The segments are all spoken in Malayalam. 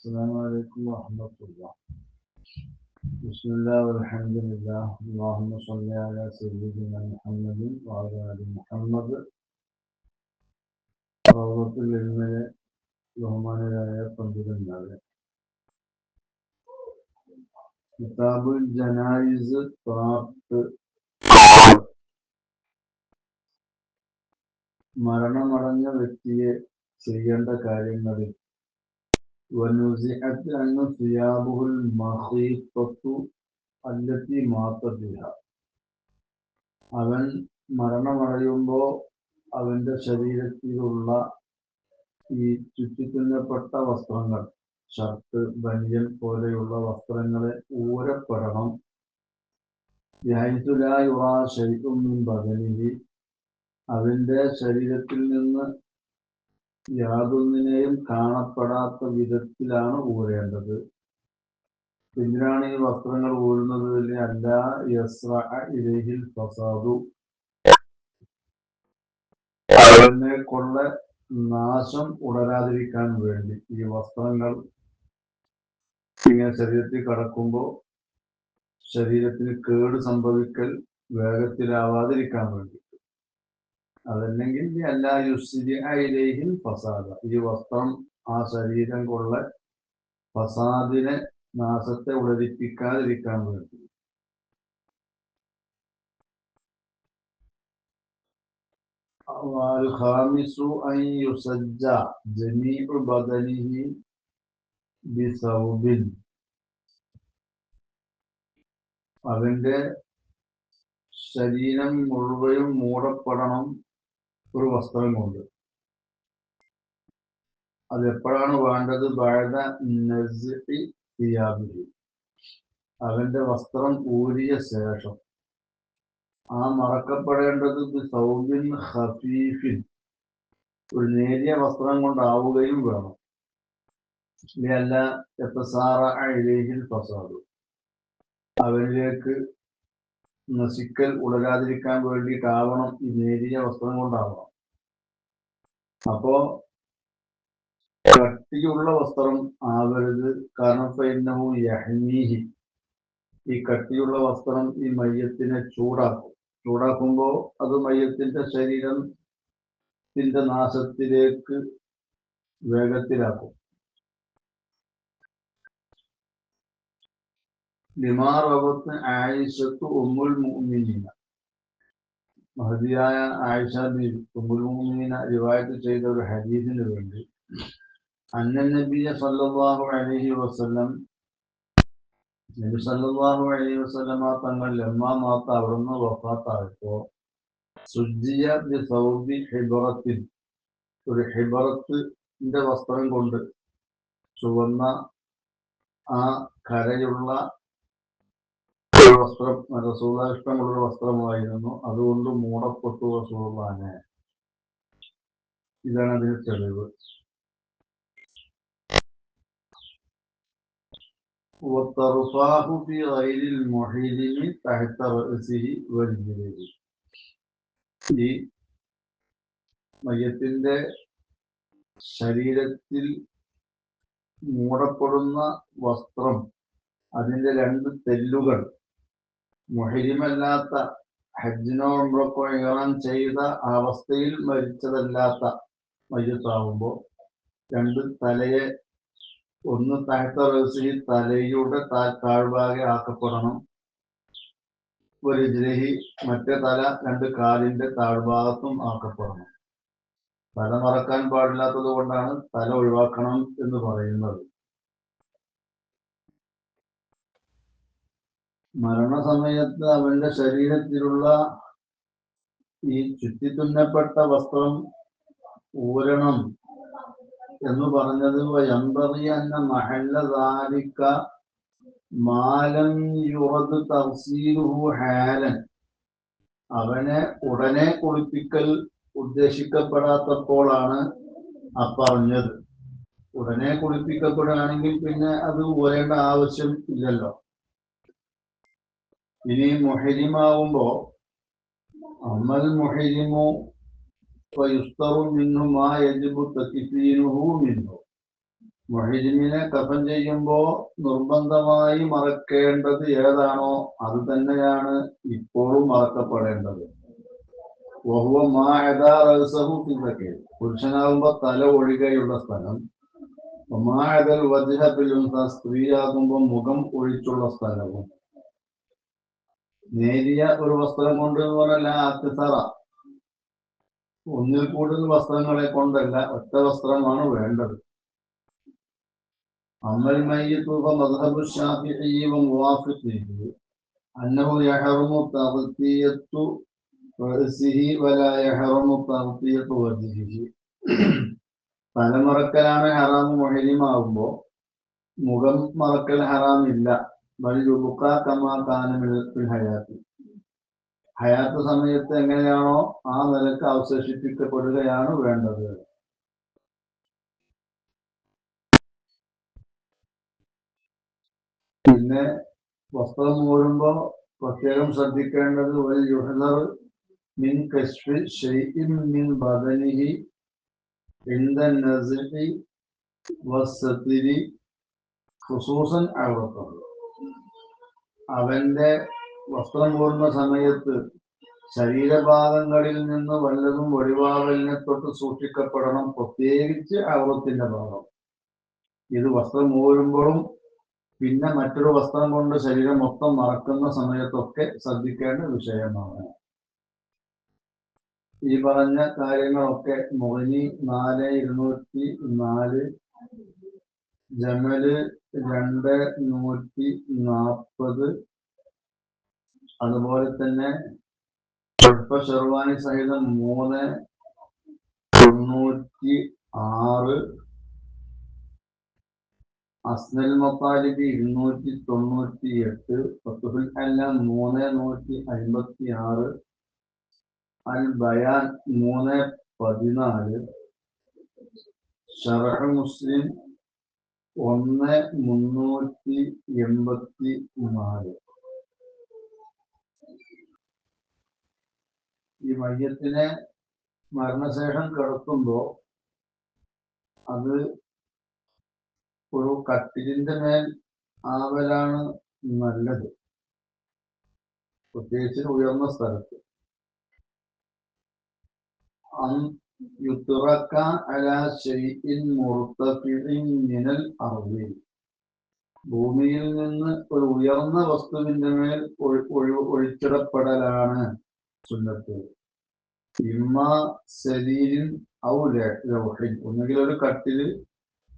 السلام عليكم ورحمة الله بسم الله والحمد لله اللهم صل على سيدنا محمد وعلى آل محمد റൗദത്തുൽ ഇൽമിലെ ബഹുമാനരായ പണ്ഡിതന്മാരെ കിതാബുൽ ജനായിസ് പാർട്ട് മരണമടഞ്ഞ വ്യക്തിയെ ചെയ്യേണ്ട കാര്യങ്ങളിൽ വനുസിഅത്ത് ثيابه المخيطة التي مات بها അവൻ മരണമടയുമ്പോൾ അവന്റെ ശരീരത്തിലുള്ള ഈ ചുറ്റിത്തുന്നപ്പെട്ട വസ്ത്രങ്ങൾ ഷർട്ട് ബനിയൻ പോലെയുള്ള വസ്ത്രങ്ങളെ ഊരപ്പെടണം. ശരിക്കും ബദലിഹി അവന്റെ ശരീരത്തിൽ നിന്ന് യാതൊന്നിനെയും കാണപ്പെടാത്ത വിധത്തിലാണ് ഊരേണ്ടത്. പിന്നിലാണ് ഈ വസ്ത്രങ്ങൾ ഊരുന്നത്. അല്ല ഇലഹിൽ ഫസാദു. അതിനെ കൊള്ള നാശം ഉടരാതിരിക്കാൻ വേണ്ടി ഈ വസ്ത്രങ്ങൾ ഇങ്ങനെ ശരീരത്തിൽ കടക്കുമ്പോൾ ശരീരത്തിന് കേട് സംഭവിക്കൽ വേഗത്തിലാവാതിരിക്കാൻ വേണ്ടി. അതല്ലെങ്കിൽ എല്ലാ യുസ്ലിഹിൽ ഫസാദ ഈ വസ്ത്രം ആ ശരീരം കൊള്ള ഫസാദിനെ നാശത്തെ ഉടരിപ്പിക്കാതിരിക്കാൻ വേണ്ടി والخامس أن يسجى جميع بدنه بثوب അവന്റെ ശരീരം മുഴുവനും മൂടപ്പെടണം ഒരു വസ്ത്രം കൊണ്ട് അത് എപ്പോഴാണ് വേണ്ടത്? ബഴത തിയാബിഹി അവന്റെ വസ്ത്രം ഊരിയ ശേഷം. ആ മറക്കപ്പെടേണ്ടത് സൗബിൻ ഹഫീഫിൻ. ഒരു നേരിയ വസ്ത്രം കൊണ്ടാവുകയും വേണം. അല്ല എപ്പസാറ ഇലേഹിൽ ഫസാദു. അവനിലേക്ക് നശിക്കൽ ഉടരാതിരിക്കാൻ വേണ്ടിയിട്ടാവണം ഈ നേരിയ വസ്ത്രം കൊണ്ടാവണം. അപ്പോ കട്ടിയുള്ള വസ്ത്രം ആവരുത്. കാരണം ഫൈനഹു യഹ്മീഹി ഈ കട്ടിയുള്ള വസ്ത്രം ഈ മയ്യത്തിനെ ചൂടാക്കും. ചൂടാക്കുമ്പോൾ അത് മയ്യത്തിന്റെ ശരീരത്തിന്റെ നാശത്തിലേക്ക് വേഗത്തിലാക്കും. മഹദിയായ ആയിഷ ബി മുഅ്മിനീന. റിവായത്ത് ചെയ്ത ഒരു ഹദീസിന് വേണ്ടി അന്നൻ നബിയ സല്ലല്ലാഹു അലൈഹി വസല്ലം നബി സല്ലല്ലാഹു അലൈഹി വസല്ലമ തങ്ങൾ ലമ്മാ മാത്ത അവിടുന്ന് വഫാത്തായപ്പോ സുജിയ ബി സൗബി ഹിബറത്തിൽ ഒരു ഹിബറത്തിന്റെ വസ്ത്രം കൊണ്ട് ചുവന്ന ആ കരയുള്ള വസ്ത്രം റസൂല ഇഷ്ടമുള്ള വസ്ത്രമായിരുന്നു അതുകൊണ്ട് മൂടപ്പെട്ടു റസൂലാനെ ഇതാണ് അതിന് തെളിവ് وترفاه في غير المحرم تحت رأسه ورجليه ഈ മയത്തിന്റെ ശരീരത്തിൽ മൂടപ്പെടുന്ന വസ്ത്രം അതിന്റെ രണ്ട് തെല്ലുകൾ മുഹരിമല്ലാത്ത ഹജ്ജിനോ ഉംറക്കോ ഇറാൻ ചെയ്ത അവസ്ഥയിൽ മരിച്ചതല്ലാത്ത മയ്യത്താവുമ്പോൾ രണ്ട് തലയെ ഒന്ന് താഴ്ത്ത റസി തലയുടെ താഴ്ഭാഗെ ആക്കപ്പെടണം. ഒരു ജ്രഹി മറ്റേ തല രണ്ട് കാലിന്റെ താഴ്ഭാഗത്തും ആക്കപ്പെടണം. തല മറക്കാൻ പാടില്ലാത്തത് കൊണ്ടാണ് തല ഒഴിവാക്കണം എന്ന് പറയുന്നത്. മരണസമയത്ത് അവന്റെ ശരീരത്തിലുള്ള ഈ ചുറ്റിത്തുന്നപ്പെട്ട വസ്ത്രം ഊരണം എന്ന് പറഞ്ഞത് എന്തറിയന്ന മഹല്ല ദാലിക്ക മാലം യുറത് തഫ്സീലുഹു ഹാലൻ. അവനെ ഉടനെ കുളിപ്പിക്കൽ ഉദ്ദേശിക്കപ്പെടാത്തപ്പോഴാണ് അപ്പറഞ്ഞത് ഉടനെ കുളിപ്പിക്കപ്പെടുകയാണെങ്കിൽ പിന്നെ അത് ഊരേണ്ട ആവശ്യം ഇല്ലല്ലോ. ഇനി മുഹരിമാവുമ്പോ അമൽ മുഹരിമു യുസ്തവും നിന്നും ആ എജിബു തക്കിഫീനുഹു നിന്നു മുഹരിമിനെ കഫൻ ചെയ്യുമ്പോ നിർബന്ധമായി മറക്കേണ്ടത് ഏതാണോ അത് തന്നെയാണ് ഇപ്പോഴും മറക്കപ്പെടേണ്ടത്. വഹുവ മാഹദാറസഹു ഫിസക്കെ പുരുഷനാകുമ്പോ തല ഒഴികെയുള്ള സ്ഥലം. മായതൽ വജഹപ്പിലും സ്ത്രീയാകുമ്പോ മുഖം ഒഴിച്ചുള്ള സ്ഥലവും. നേരിയ ഒരു വസ്ത്രം കൊണ്ട് പോലല്ല അത്യസറ ഒന്നിൽ കൂടുതൽ വസ്ത്രങ്ങളെ കൊണ്ടല്ല ഒറ്റ വസ്ത്രമാണ് വേണ്ടത്. അമ്മൽ മയ്യത്തുക മദ്ഹബു ഷാഫിഈവ മുവാഫിഖിഹി അന്നഹു യഹറമു ഹറാം മുഖം മറക്കൽ ഹറാമില്ല. ഹയാത്ത്. ഹയാത്ത് സമയത്ത് എങ്ങനെയാണോ ആ നിലയ്ക്ക് അവശേഷിപ്പിക്കപ്പെടുകയാണ് വേണ്ടത്. പിന്നെ വസ്ത്രം മൂടുമ്പോ പ്രത്യേകം ശ്രദ്ധിക്കേണ്ടത് ഒരു യുഹലർ മിൻ കശ്ഫി ഷെയ്ഖിൻ മിൻ ബദനിഹി ഇന്ദ നസിഹി വസ്സതിരി ഖുസൂസൻ ഔറത്തുള്ളൂ അവന്റെ വസ്ത്രം മൂടുന്ന സമയത്ത് ശരീരഭാഗങ്ങളിൽ നിന്ന് വല്ലതും ഒഴിവാവലിനെ തൊട്ട് സൂക്ഷിക്കപ്പെടണം പ്രത്യേകിച്ച് അവളത്തിന്റെ ഭാഗം. ഇത് വസ്ത്രം മൂടുമ്പോഴും പിന്നെ മറ്റൊരു വസ്ത്രം കൊണ്ട് ശരീരം മൊത്തം മറക്കുന്ന സമയത്തൊക്കെ ശ്രദ്ധിക്കേണ്ട വിഷയമാണ്. ഈ പറഞ്ഞ കാര്യങ്ങളൊക്കെ മുഗനി നാല് ഇരുന്നൂറ്റി നാല് ജമൽ രണ്ട് നൂറ്റി നാൽപ്പത് അതുപോലെ തന്നെ പുഷ്പ ഷെർവാനി സഹിതം മൂന്ന് തൊണ്ണൂറ്റി ആറ്. അസ്നൽ മൊത്താലിബി ഇരുന്നൂറ്റി തൊണ്ണൂറ്റി എട്ട് ഫത്തുഹുൽ അല്ലാം മൂന്ന് നൂറ്റി അൻപത്തി ആറ് അൽ ബയാൻ മൂന്ന് പതിനാല്. ഷറഹ് മുസ്ലിം ഒന്ന് മുന്നൂറ്റി എൺപത്തി നാല്. ഈ മയ്യത്തിനെ മരണശേഷം കിടത്തുമ്പോ അത് ഒരു കട്ടിലിന്റെ മേൽ ആവലാണ് നല്ലത്. പ്രത്യേകിച്ച് ഉയർന്ന സ്ഥലത്ത്. ഭൂമിയിൽ നിന്ന് ഒരു ഉയർന്ന വസ്തുവിന്റെ മേൽ ഒഴിച്ചിടപ്പെടലാണ് സുന്നത്ത്. ഇമ്മ ശരീരിൻ ഒന്നുകിൽ ഒരു കട്ടിൽ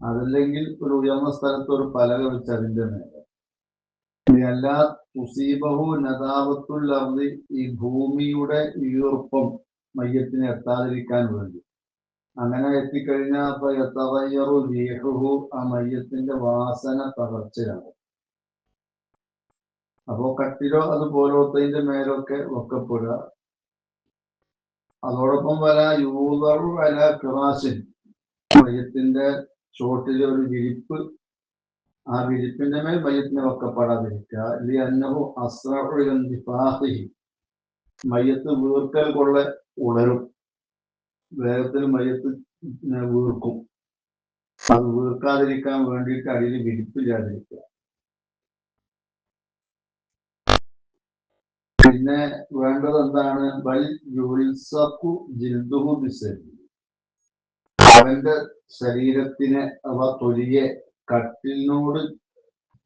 അതല്ലെങ്കിൽ ഒരു ഉയർന്ന സ്ഥലത്ത് ഒരു പലക വെച്ച് അതിന്റെ മേലെ. അല്ലാ തുസീബഹു ഈ ഭൂമിയുടെ ഈർപ്പം മയ്യത്തിന് എത്താതിരിക്കാൻ വേണ്ടി. അങ്ങനെ എത്തിക്കഴിഞ്ഞാൽ അപ്പൊ എത്തവയ്യറു ജീഹുഹു ആ മയ്യത്തിന്റെ വാസന തകർച്ചയാണ് അപ്പോ കട്ടിലോ അതുപോലത്തതിന്റെ മേലൊക്കെ വെക്കപ്പെടുക. അതോടൊപ്പം വല യൂതറു വല കിറാസിൻ. മയ്യത്തിന്റെ ചോട്ടിൽ ഒരു വിരിപ്പ്. ആ വിരിപ്പിന്റെ മേൽ മയ്യത്തിനെ വെക്കപ്പെടാതിരിക്കുക. ഇല്ലെങ്കിൽ അന്നഹു മയ്യത്ത് വീർക്കൽ കൊള്ള ഉണരും. വേഗത്തിൽ മയത്ത് വീർക്കും. അത് വീർക്കാതിരിക്കാൻ വേണ്ടിയിട്ട് അടിയിൽ വിരിപ്പില്ലാതിരിക്കുക പിന്നെ വേണ്ടത് എന്താണ്? ബൽ ജിൽദുഹു ബിസരി. അവന്റെ ശരീരത്തിനെ അവ തൊലിയെ കട്ടിലിനോട്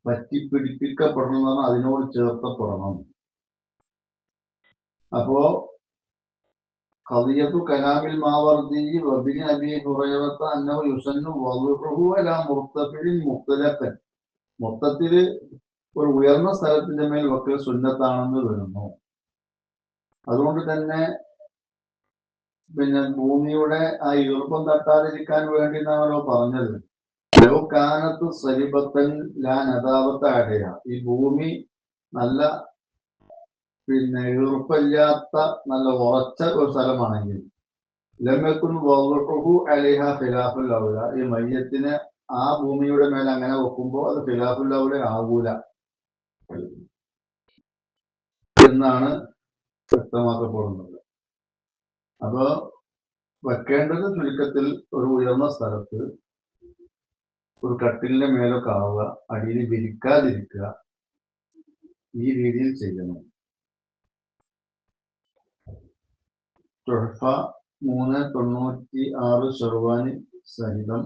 പറ്റിപ്പിടിപ്പിക്കപ്പെടണം അതിനോട് ചേർത്തപ്പെടണം. അപ്പോ ഖദിയത്തു കലാമിൽ മാവർദി വബിനി അബി ഹുറൈറത്ത അന്നഹു യുസന്നു വളുഹു അല മുർത്തഫിൻ മുഖ്തലഫൻ മൊത്തത്തിൽ ഒരു ഉയർന്ന സ്ഥലത്തിന്റെ മേൽ വക്കൽ സുന്നത്താണെന്ന് വരുന്നു. അതുകൊണ്ട് തന്നെ പിന്നെ ഭൂമിയുടെ ആ ഈർപ്പം തട്ടാതിരിക്കാൻ വേണ്ടി എന്നാണല്ലോ പറഞ്ഞത്. ലോകാനത്ത് സരിപത്തൻ ലാൻ അടയ ഈ ഭൂമി നല്ല പിന്നെ ഈർപ്പമില്ലാത്ത നല്ല ഉറച്ച ഒരു സ്ഥലമാണെങ്കിൽ ലമ്മക്കുൻ വഹു അലിഹ ഫിലാഫുൽ ഔല. ഈ മയ്യത്തിനെ ആ ഭൂമിയുടെ മേലെ അങ്ങനെ വെക്കുമ്പോൾ അത് ഫിലാഫുൽ ഔല ആകൂല. എന്നാണ് വ്യക്തമാക്കപ്പെടുന്നത്. അപ്പോ വെക്കേണ്ടത് ചുരുക്കത്തിൽ ഒരു ഉയർന്ന സ്ഥലത്ത് ഒരു കട്ടിലിന്റെ മേലൊക്കെ ആവുക അടിയിൽ വിരിക്കാതിരിക്കുക ഈ രീതിയിൽ ചെയ്യണം. തുഴഫ മൂന്ന് തൊണ്ണൂറ്റി ആറ് ഷെർവാനി സഹിതം.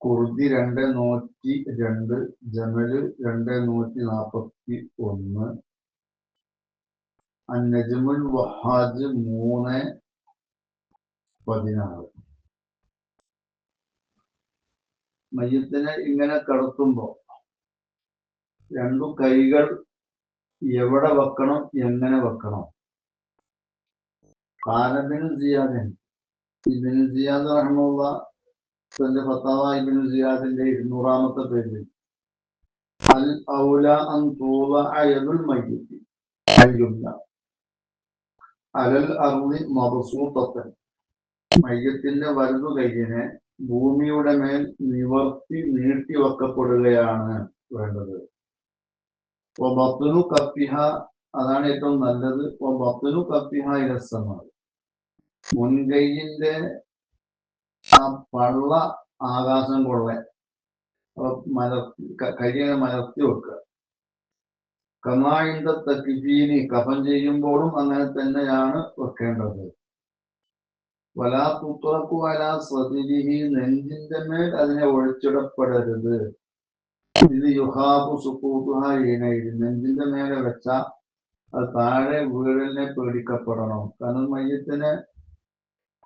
കുർദി രണ്ട് നൂറ്റി രണ്ട് ജമൽ രണ്ട് നൂറ്റി നാൽപ്പത്തി ഒന്ന് അന്നജമുൽ വഹാജ് മൂന്ന് പതിനാറ്. മയ്യത്തിനെ ഇങ്ങനെ കടത്തുമ്പോ രണ്ടു കൈകൾ എവിടെ വെക്കണം എങ്ങനെ വെക്കണം? കാലബിന് സിയാദിൻ ഇബിന് സിയാദ് റഹ്മുള്ള തന്റെ ഫത്താവ ഇബിന് സിയാദിന്റെ ഇരുന്നൂറാമത്തെ പേരിൽ. അൽ ഔല അൻ തൂവ അയതുൽ മയ്യത്തി. അയ്യുന്ന അലൽ അറുതി മബസൂത്തൻ മയ്യത്തിന്റെ വലതു കൈയിനെ ഭൂമിയുടെ മേൽ നിവർത്തി നീട്ടി വെക്കപ്പെടുകയാണ് വേണ്ടത്. ബത്തുനു കപ്പിഹ അതാണ് ഏറ്റവും നല്ലത്. ബത്തുനു കപ്പിഹ ഇരസമാണ് മുൻകൈയിന്റെ ആ പള്ള ആകാശം കൊള്ളെ. മലർത്തി കൈയെ മലർത്തി വെക്കുക. കമായിന്റെ തക്കിഫീനി കഫൻ ചെയ്യുമ്പോഴും അങ്ങനെ തന്നെയാണ് വെക്കേണ്ടത്. വലാ പുത്രക്കു വലാ സതിരിഹി നെഞ്ചിന്റെ മേൽ അതിനെ ഒഴിച്ചിടപ്പെടരുത്. ഇത് യുഹാബു സുക്കൂത്തുഹ നെഞ്ചിന്റെ മേലെ വെച്ച അത് താഴെ വീടിനെ പേടിക്കപ്പെടണം. കാരണം മയ്യത്തിനെ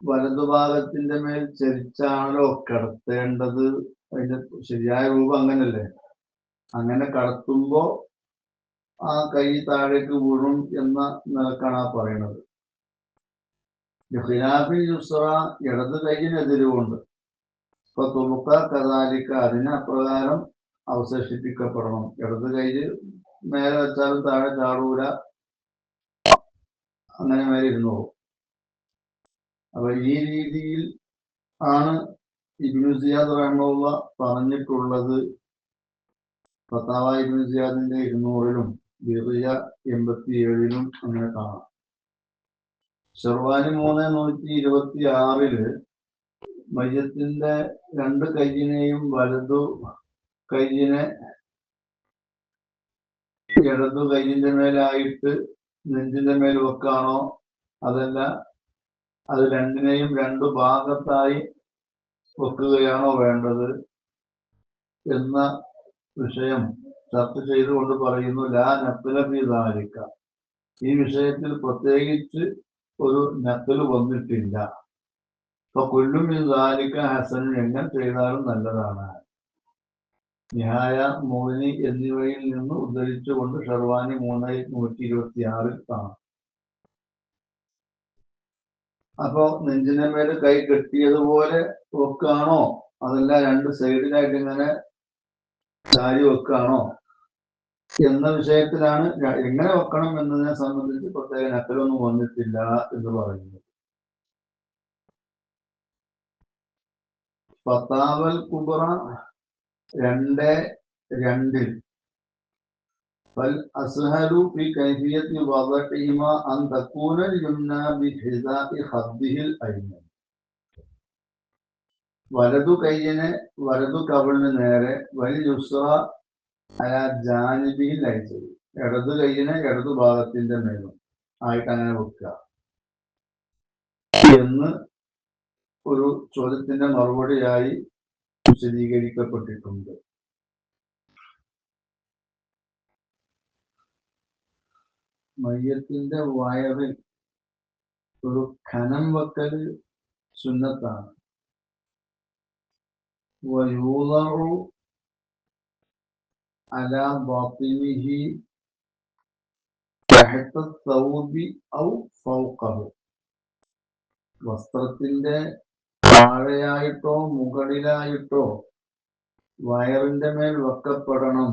വലതുഭാഗത്തിന്റെ മേൽ ചരിച്ചാണല്ലോ കിടത്തേണ്ടത്. അതിന്റെ ശരിയായ രൂപം അങ്ങനല്ലേ? അങ്ങനെ കടത്തുമ്പോ ആ കൈ താഴേക്ക് വീഴും എന്ന നിലക്കാണ് ആ പറയണത്. ഖിലാഫി യുസ്ര ഇടത് കൈയിനെതിരുകൊണ്ട് ഇപ്പൊ തുളുക്ക കഥാലിക്ക അതിന് അപ്രകാരം അവശേഷിപ്പിക്കപ്പെടണം. ഇടത് കൈയിൽ മേലെ വെച്ചാലും താഴെ ചാടൂല. അങ്ങനെ മേലെ ഇരുന്നോളൂ. അപ്പൊ ഈ രീതിയിൽ ആണ് ഇബ്നു സിയാദ് റഹ്മുള്ള പറഞ്ഞിട്ടുള്ളത്. ഫത്താവ ഇബ്നു സിയാദിന്റെ ഇരുന്നൂറിലും ബിറിയ എൺപത്തി ഏഴിലും അങ്ങനെ കാണാം. ഷെർവാനി മൂന്ന് നൂറ്റി ഇരുപത്തി ആറിൽ മയ്യത്തിന്റെ രണ്ട് കൈയിനെയും വലതു കൈയിനെ ഇടതു കൈയിന്റെ മേലായിട്ട് നെഞ്ചിന്റെ മേൽ വെക്കാണോ? അതല്ല അത് രണ്ടിനെയും രണ്ടു ഭാഗത്തായി വെക്കുകയാണോ വേണ്ടത് എന്ന വിഷയം ചർച്ച ചെയ്തുകൊണ്ട് പറയുന്നു ലാ നത്തലബിദാലിക്ക ഈ വിഷയത്തിൽ പ്രത്യേകിച്ച് ഒരു നത്തൽ വന്നിട്ടില്ല. ഇപ്പൊ കൊല്ലും ഇതാലിക്ക ഹസൻ എങ്ങനെ ചെയ്താലും നല്ലതാണ്. നിഹായ മോഹിനി എന്നിവയിൽ നിന്ന് ഉദ്ധരിച്ചുകൊണ്ട് ഷർവാനി മൂന്ന് നൂറ്റി ഇരുപത്തി ആറിൽ കാണാം. അപ്പോ നെഞ്ചിന്റെ മേൽ കൈ കെട്ടിയതുപോലെ വെക്കാണോ? അതല്ല രണ്ട് സൈഡിലായിട്ട് ഇങ്ങനെ ചാരി വെക്കാണോ? എന്ന വിഷയത്തിലാണ് എങ്ങനെ വെക്കണം എന്നതിനെ സംബന്ധിച്ച് പ്രത്യേക നക്കലൊന്നും വന്നിട്ടില്ല എന്ന് പറയുന്നത് പത്താവൽ കുബറ രണ്ട് രണ്ടിൽ. فالأسهل في كيفية وضعهما أن تكون اليمنى بحذاء خده الأيمن വലതു കൈയിനെ വലതു കവിളിന് നേരെ വലിയ യുസ്ര അല ജാനിബിയിൽ അയച്ചത് ഇടതു കൈയിനെ ഇടതു ഭാഗത്തിന്റെ മേലും ആയിട്ട് അങ്ങനെ വെക്കുക എന്ന് ഒരു ചോദ്യത്തിന്റെ മറുപടിയായി വിശദീകരിക്കപ്പെട്ടിട്ടുണ്ട് മയ്യത്തിന്റെ വയറിൽ ഒരു ഖനം വെക്കൽ സുന്നത്താണ്. വയൂതറു അല ബാത്തിനിഹി തഹത്തൗബി ഔ ഫൗക്കഹു വസ്ത്രത്തിന്റെ താഴെയായിട്ടോ മുകളിലായിട്ടോ വയറിന്റെ മേൽ വെക്കപ്പെടണം.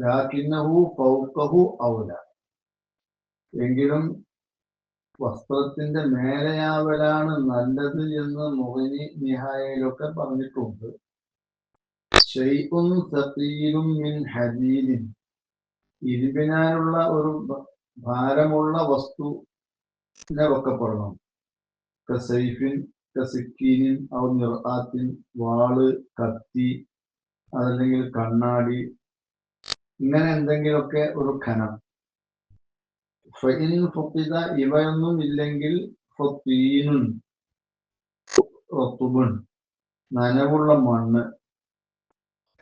ലാക്കിന്നഹു പൗക്കഹു ഔല. എങ്കിലും വസ്ത്രത്തിന്റെ മേലെയാവലാണ് നല്ലത് എന്ന് മുഹനി നിഹായയിലൊക്കെ പറഞ്ഞിട്ടുണ്ട്. മിൻ ഹദീദിൻ. ഇരുപിനാലുള്ള ഒരു ഭാരമുള്ള വസ്തു വെക്കപ്പെടണം. കസൈഫിൻ കസിക്കീനിൻ ഔ നിറാത്തിൻ വാൾ കത്തി അതല്ലെങ്കിൽ കണ്ണാടി ഇങ്ങനെ എന്തെങ്കിലുമൊക്കെ ഒരു ഖനം. ഫുഖിദ ഇവയൊന്നും ഇല്ലെങ്കിൽ നനവുള്ള മണ്ണ്.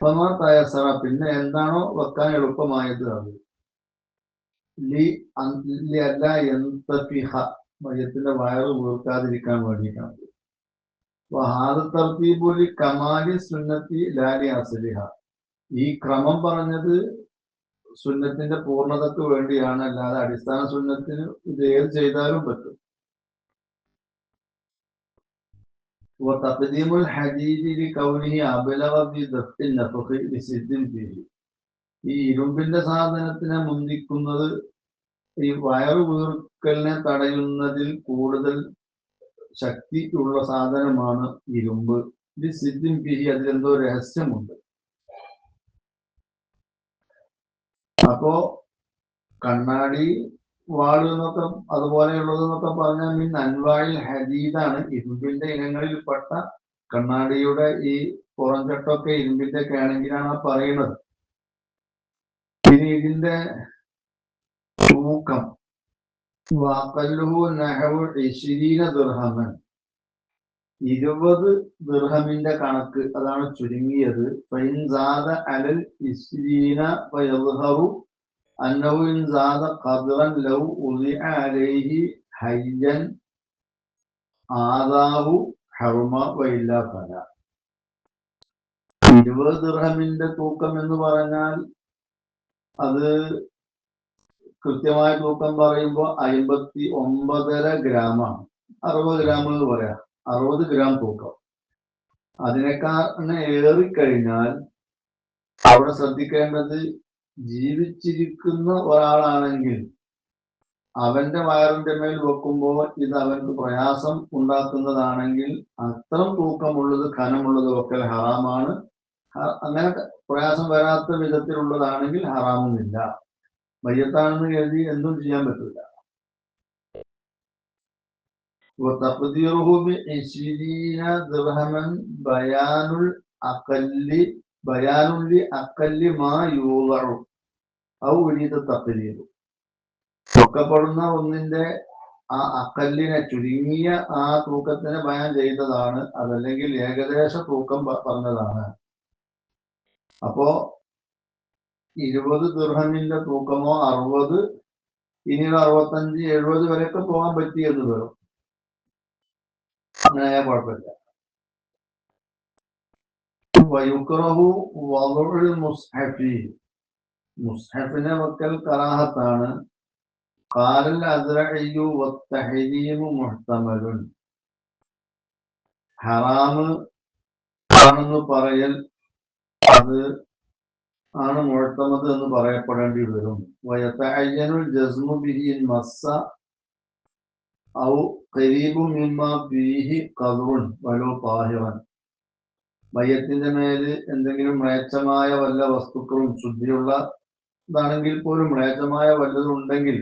ഫമാ തയസറ പിന്നെ എന്താണോ വെക്കാൻ എളുപ്പമായത് അത്. ലി അല്ല എന്തഫിഹ മയത്തിന്റെ വയറ് വീർക്കാതിരിക്കാൻ വേണ്ടിയിട്ടാണ്. തർത്തീബുലി കമാലി സുന്നത്തി ലാലി അസലിഹ. ഈ ക്രമം പറഞ്ഞത് സുന്നത്തിന്റെ പൂർണ്ണതക്ക് വേണ്ടിയാണ് അല്ലാതെ അടിസ്ഥാന സുന്നത്തിന് ഇത് ഏത് ചെയ്താലും പറ്റും وتقديم الحديد لكونه أبلغ في دفع النفخ لسد فيه ഈ ഇരുമ്പിന്റെ സാധനത്തിനെ മുന്തിക്കുന്നത് ഈ വയറ് വീർക്കലിനെ തടയുന്നതിൽ കൂടുതൽ ശക്തി ഉള്ള സാധനമാണ് ഇരുമ്പ് ഇത് സിദ്ധിം പിരി അതിലെന്തോ രഹസ്യമുണ്ട് അപ്പോ കണ്ണാടി വാൾ എന്നൊക്കെ അതുപോലെയുള്ളത് എന്നൊക്കെ പറഞ്ഞാൽ മീൻ അൻവായിൽ ഹദീദാണ്. ഇരുമ്പിന്റെ ഇനങ്ങളിൽപ്പെട്ട കണ്ണാടിയുടെ ഈ പുറംചട്ടൊക്കെ ഇരുമ്പിന്റെ ഒക്കെ ആണെങ്കിലാണ് പറയുന്നത്. പിന്നെ ഇതിന്റെ തൂക്കം. വാക്കല്ലുഹു നഹവു ഇശിരീന ദുർഹമൻ. ഇരുപത് ദുർഹമിന്റെ കണക്ക് അതാണ് ചുരുങ്ങിയത്. അലൽ ഇസ്രീന ഫയദ്ഹറു إن زاد قدرا لو وضع عليه حيا آذاه حرما وإلا فلا. ഇരുപത് ദിർഹമിന്റെ തൂക്കം എന്ന് പറഞ്ഞാൽ അത് കൃത്യമായ തൂക്കം പറയുമ്പോൾ അമ്പത്തി ഒമ്പതര ഗ്രാമാണ്. അറുപത് ഗ്രാം എന്ന് പറയാം. അറുപത് ഗ്രാം തൂക്കം. അതിനേക്കാൾ ഏറിക്കഴിഞ്ഞാൽ അവിടെ ശ്രദ്ധിക്കേണ്ടത് ജീവിച്ചിരിക്കുന്ന ഒരാളാണെങ്കിൽ അവന്റെ വയറിന്റെ മേൽ വെക്കുമ്പോൾ ഇത് അവർക്ക് പ്രയാസം ഉണ്ടാക്കുന്നതാണെങ്കിൽ അത്ര തൂക്കമുള്ളത് ഖനമുള്ളതും ഒക്കെ ഹറാമാണ്. അങ്ങനെ പ്രയാസം വരാത്ത വിധത്തിലുള്ളതാണെങ്കിൽ ഹറാമൊന്നുമില്ല. മയ്യത്താണെന്ന് കരുതി എന്തും ചെയ്യാൻ പറ്റില്ല. ബയാനുൽ അക്കല്ലി ബയാനുല്ലി അക്കല്ലി മാ യൂവറും ഔരീത തപ്പരീതു തൂക്കപ്പെടുന്ന ഒന്നിന്റെ ആ അക്കല്ലിനെ ചുരുങ്ങിയ ആ തൂക്കത്തിന് ഭയം ചെയ്തതാണ് അതല്ലെങ്കിൽ ഏകദേശ തൂക്കം പറഞ്ഞതാണ്. അപ്പോ ഇരുപത് ദുർഹമിന്റെ തൂക്കമോ അറുപത് ഇനി അറുപത്തഞ്ച് എഴുപത് വരെയൊക്കെ പോകാൻ പറ്റിയെന്ന് വരും അങ്ങനെ കുഴപ്പമില്ല. വയുക്കറഹു വളരെ മുസ്ഹഫി മുസ്ഹഫിനെ വക്കൽ കറാഹത്താണ്. കാലൽ അദ്രഇയു വത്തഹരീമു മുഹ്തമലുൻ. ഹറാമ് ആണെന്ന് പറയൽ അത് ആണ് മുഴത്തമത് എന്ന് പറയപ്പെടേണ്ടി വരും. വയത്തയ്യനുൽ ജസ്മു ബിഹിൻ മസ്സ ഔ കരീബു മിമ്മ ബിഹി കവുൺ വലോ പാഹിവൻ മയത്തിന്റെ മേൽ എന്തെങ്കിലും മ്ലേച്ഛമായ വല്ല വസ്തുക്കളും ശുദ്ധിയുള്ള ഇതാണെങ്കിൽ പോലും മ്ലേച്ഛമായ വല്ലതും ഉണ്ടെങ്കിൽ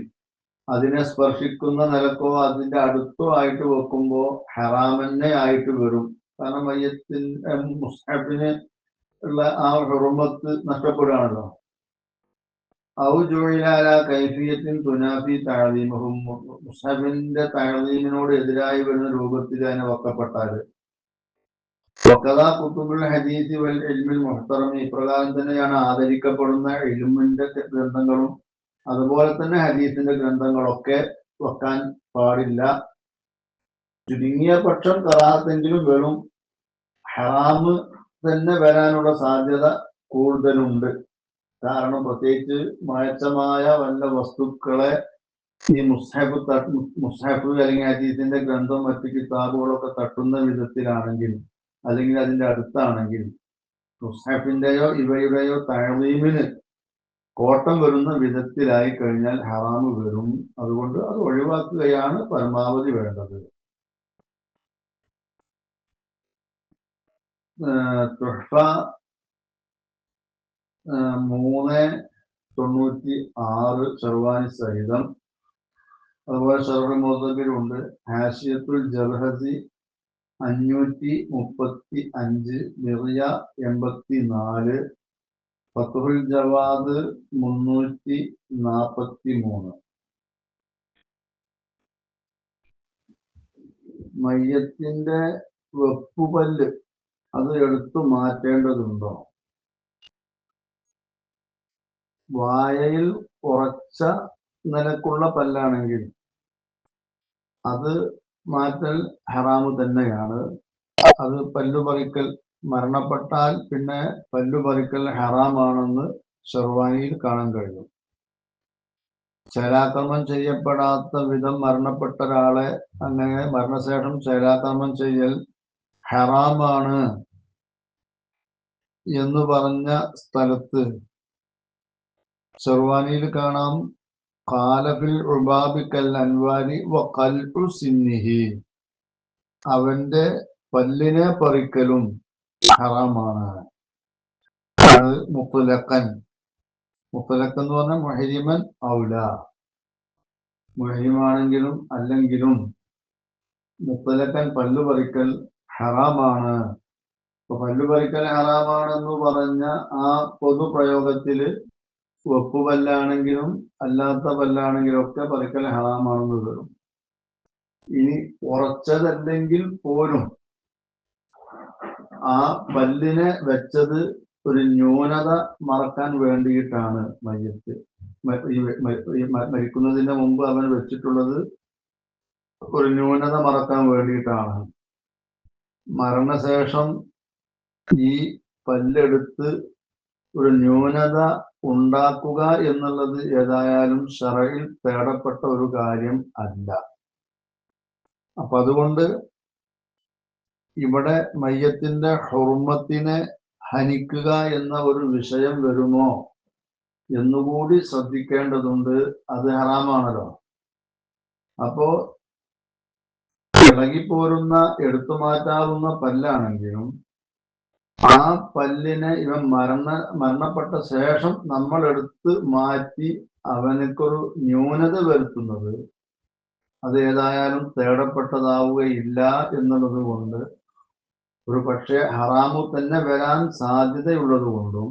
അതിനെ സ്പർശിക്കുന്ന നിലക്കോ അതിന്റെ അടുത്തോ ആയിട്ട് വെക്കുമ്പോ ഹറാമന്നെ ആയിട്ട് വരും. കാരണം മയ്യത്തിന് മുസ്ഹബിന് ഉള്ള ആ ഹുറുമത്ത് നഷ്ടപ്പെടുകയാണല്ലോ. ഔ ജോയിലാല കൈഫിയത്തിൻ തുനാഫി താഴീമഹും മുസ്ഹബിന്റെ താഴീമിനോട് എതിരായി വരുന്ന രൂപത്തിൽ അതിനെ വെക്കപ്പെട്ടാൽ കുത്തുബുൽ ഹദീസി വൽ ഇൽമുൽ മുഹ്തറമി ഇപ്രകാരം തന്നെയാണ് ആദരിക്കപ്പെടുന്ന ഇൽമിന്റെ ഗ്രന്ഥങ്ങളും അതുപോലെ തന്നെ ഹദീസിന്റെ ഗ്രന്ഥങ്ങളൊക്കെ വെക്കാൻ പാടില്ല. ചുരുങ്ങിയ പക്ഷം കറാത്തെങ്കിലും വെറും ഹറാമ് തന്നെ വരാനുള്ള സാധ്യത കൂടുതലുണ്ട്. കാരണം പ്രത്യേകിച്ച് മായച്ചമായ വല്ല വസ്തുക്കളെ ഈ മുസ്ഹബ് തട്ട് മുസ്ഹബ് അല്ലെങ്കിൽ ഹദീസിന്റെ ഗ്രന്ഥം മറ്റു കിതാബുകളൊക്കെ തട്ടുന്ന വിധത്തിലാണെങ്കിൽ അല്ലെങ്കിൽ അതിന്റെ അടുത്താണെങ്കിൽ മുസ്ഹഫിന്റെയോ ഇവയുടെയോ തഴവീമിന് കോട്ടം വരുന്ന വിധത്തിലായി കഴിഞ്ഞാൽ ഹറാമ് വരും. അതുകൊണ്ട് അത് ഒഴിവാക്കുകയാണ് പരമാവധി വേണ്ടത്. തുഹ്ഫ മൂന്ന് തൊണ്ണൂറ്റി ആറ് ചെറുവാനി സഹിതം. അതുപോലെ ഷർഫ് മോദബിലുണ്ട് ഹാഷിയത്തുൽ ജർഹസി അഞ്ഞൂറ്റി മുപ്പത്തി അഞ്ച് മിറിയ എൺപത്തി നാല് ഫത്തുൽ ജവാദ് മുന്നൂറ്റി നാൽപ്പത്തി മൂന്ന് മയ്യത്തിന്റെ വെപ്പുപല്ല് അത് എടുത്തു മാറ്റേണ്ടതുണ്ടോ? വായയിൽ ഉറച്ച നിലക്കുള്ള പല്ലാണെങ്കിൽ അത് മാറ്റൽ ഹറാമ് തന്നെയാണ്. അത് പല്ലുപറിക്കൽ മരണപ്പെട്ടാൽ പിന്നെ പല്ലുപറിക്കൽ ഹറാമാണെന്ന് ഷെർവാനിയിൽ കാണാൻ കഴിയും. ശൈലാക്രമം ചെയ്യപ്പെടാത്ത വിധം മരണപ്പെട്ട ഒരാളെ അങ്ങനെ മരണശേഷം ശൈലാക്രമം ചെയ്യൽ ഹറാമാണ് എന്ന് പറഞ്ഞ സ്ഥലത്ത് ഷെർവാനിയിൽ കാണാം. കാലഫിൽ ഉബാബിക്കൽ അൻവാരി വ കൽഉ സിന്നിഹി അവന്റെ പല്ലിനെ പറിക്കലും ഹറാമാണ്. അത് മുത്തലക്കൻ മുത്തലക്കൻ എന്ന് പറഞ്ഞാൽ മൊഹരിമൻ ഔല. മൊഹരിമാണെങ്കിലും അല്ലെങ്കിലും മുത്തലക്കൻ പല്ലു പറിക്കൽ ഹറാമാണ്. ഇപ്പൊ പല്ലു പറിക്കൽ ഹറാമാണെന്ന് പറഞ്ഞ ആ പൊതുപ്രയോഗത്തിൽ വെപ്പ് പല്ലാണെങ്കിലും അല്ലാത്ത പല്ലാണെങ്കിലും ഒക്കെ പറിക്കൽ ഹറാമാണെന്ന് വരും. ഇനി ഉറച്ചതല്ലെങ്കിൽ പോലും ആ പല്ലിനെ വെച്ചത് ഒരു ന്യൂനത മറക്കാൻ വേണ്ടിയിട്ടാണ് മയ്യത്ത്. മരിക്കുന്നതിന് മുമ്പ് അവൻ വെച്ചിട്ടുള്ളത് ഒരു ന്യൂനത മറക്കാൻ വേണ്ടിയിട്ടാണ്. മരണശേഷം ഈ പല്ലെടുത്ത് ഒരു ന്യൂനത ഉണ്ടാക്കുക എന്നുള്ളത് ഏതായാലും ഷറയിൽ തേടപ്പെട്ട ഒരു കാര്യം അല്ല. അപ്പൊ അതുകൊണ്ട് ഇവിടെ മയ്യത്തിന്റെ ഹുർമത്തിനെ ഹനിക്കുക എന്ന ഒരു വിഷയം വരുമോ എന്നുകൂടി ശ്രദ്ധിക്കേണ്ടതുണ്ട്. അത് ഹറാമാണല്ലോ. അപ്പോ ഇളകിപ്പോരുന്ന എടുത്തു മാറ്റാവുന്ന പല്ലാണെങ്കിലും ആ പല്ലിനെ ഇവൻ മരണ മരണപ്പെട്ട ശേഷം നമ്മൾ എടുത്ത് മാറ്റി അവനക്കൊരു ന്യൂനത വരുത്തുന്നത് അത് ഏതായാലും തേടപ്പെട്ടതാവുകയില്ല എന്നുള്ളത് കൊണ്ട് ഒരു പക്ഷേ ഹറാമു തന്നെ വരാൻ സാധ്യതയുള്ളത് കൊണ്ടും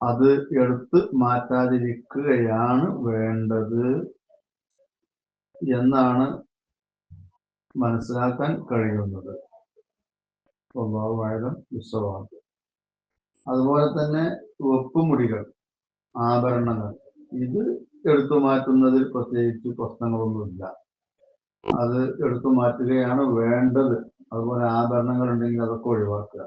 അത് എടുത്ത് മാറ്റാതിരിക്കുകയാണ് വേണ്ടത് എന്നാണ് മനസ്സിലാക്കാൻ കഴിയുന്നത്. സ്വഭാവമായാലും വിശ്വമാണ് അതുപോലെ തന്നെ വെപ്പുമുടികൾ ആഭരണങ്ങൾ. ഇത് എടുത്തു മാറ്റുന്നതിൽ പ്രത്യേകിച്ച് പ്രശ്നങ്ങളൊന്നുമില്ല. അത് എടുത്തു മാറ്റുകയാണ് വേണ്ടത്. അതുപോലെ ആഭരണങ്ങൾ ഉണ്ടെങ്കിൽ അതൊക്കെ ഒഴിവാക്കുക.